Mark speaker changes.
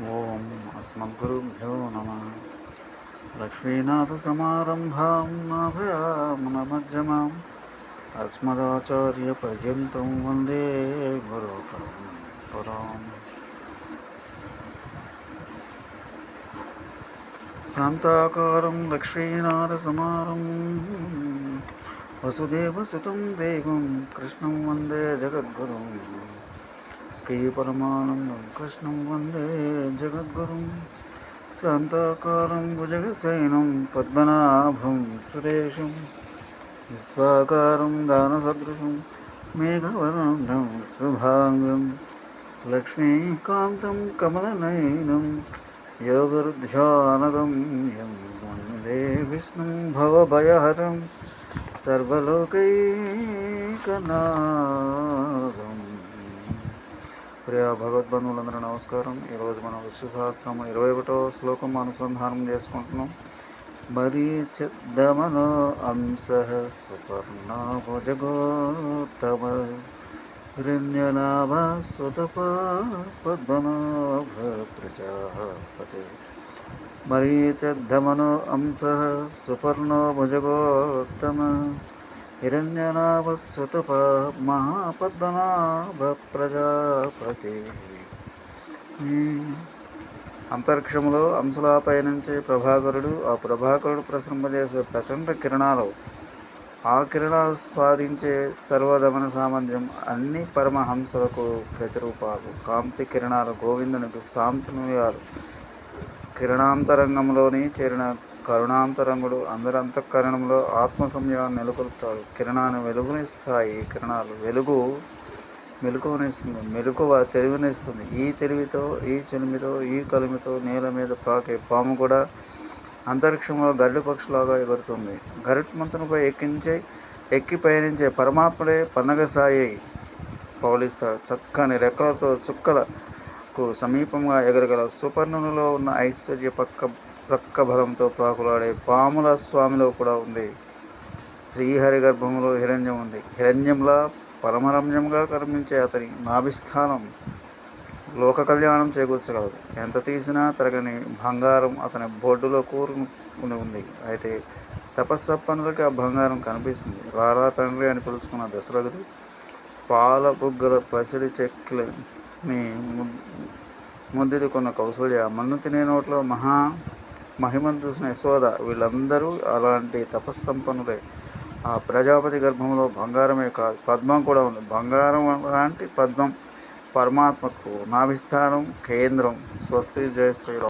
Speaker 1: ఓం అస్మద్గురుభ్యో నమ. లక్ష్మీనాథసమారంభాం నాభయామనమజ్జమాం అస్మదాచార్యపర్యంతం వందే గురుపరంపరాం. శాంతాకారం లక్ష్మీనాథసమారం. వసుదేవసుతం దేవం కృష్ణం వందే జగద్గురుం. పరమానందం కృష్ణం వందే జగద్గురుం శాంతాకారం భుజగశయనం పద్మనాభం సురేశం విశ్వాకారం దానసదృశం మేఘవర్ణం శుభాంగం లక్ష్మీకాంతం కమలనయనం యోగరుధ్యానగమ్యం వందే విష్ణుం భవభయహరం సర్వలోకైకనాగం ప్రియ భగవద్బంధువులందరూ నమస్కారం. ఈరోజు మనం విశ్వసహస్రం ఇరవై ఒకటో శ్లోకం అనుసంధానం చేసుకుంటున్నాం. మరీచిద్దమనో అంశ సుపర్ణభుజగోత్తమ హిరణ్యనాభ సుతప పద్మనాభ ప్రజాపతి మరీచిద్దమనో అంశ సుపర్ణోభుజగోత్తమ హిరణ్యనాభస్వతప మహాపద్మనాభ ప్రజాపతి అంతరిక్షంలో అంశలాపై నుంచి ప్రభాకరుడు ఆ ప్రభాకరుడు ప్రసరింపజేసే ప్రచండ కిరణాలు ఆ కిరణాలు స్వాదించే సర్వధమన సామర్థ్యం అన్ని పరమహంసలకు ప్రతిరూపాలు. కాంతి కిరణాలు గోవిందునికి శాంతినుయాలు కిరణాంతరంగంలోని చేరిన కరుణాంతరంగుడు అందరి అంతఃకరణంలో ఆత్మ సంయమాన్ని నెలకొల్పుతాడు కిరణాన్ని వెలుగునిస్తాయి. ఈ కిరణాలు వెలుగు మెలకువనిస్తుంది. మెలకువ తెలివినిస్తుంది. ఈ తెలివితో ఈ చెలిమితో ఈ కలిమితో నేల మీద పాకే పాము కూడా అంతరిక్షంలో గరుడు పక్షులాగా ఎగురుతుంది. గరుత్మంతునిపై ఎక్కించే ఎక్కి పయనించే పరమాత్ముడే పన్నగ సాయి పౌలిస్తాడు. చక్కని రెక్కలతో చుక్కలకు సమీపంగా ఎగరగల సుపర్ణునిలో ఉన్న ఐశ్వర్య పక్క ప్రక్క బలంతో ప్రాకులాడే పాముల స్వామిలో కూడా ఉంది. శ్రీహరి గర్భంలో హిరణ్యం ఉంది. హిరణ్యంలా పరమరమ్యంగా కర్మించే అతని నాభిస్థానం లోక కళ్యాణం చేకూర్చగలదు. ఎంత తీసినా తరగని బంగారం అతని బొడ్డులో కూరుకుని ఉంది. అయితే తపస్సప్పనులకి ఆ బంగారం కనిపిస్తుంది. రారా తండ్రి అని పిలుచుకున్న దశరథుడు పాల బుగ్గల పసిడి చెక్కులని ముద్దుకున్న కౌసల్య మన్ను తినే నోట్లో మహా మహిమను చూసిన యశోద వీళ్ళందరూ అలాంటి తపస్సంపన్నులే. ఆ ప్రజాపతి గర్భంలో బంగారమే కాదు పద్మం కూడా ఉంది. బంగారం లాంటి పద్మం పరమాత్మకు నాభిస్థానం కేంద్రం. స్వస్తి జయ శ్రీరామ్.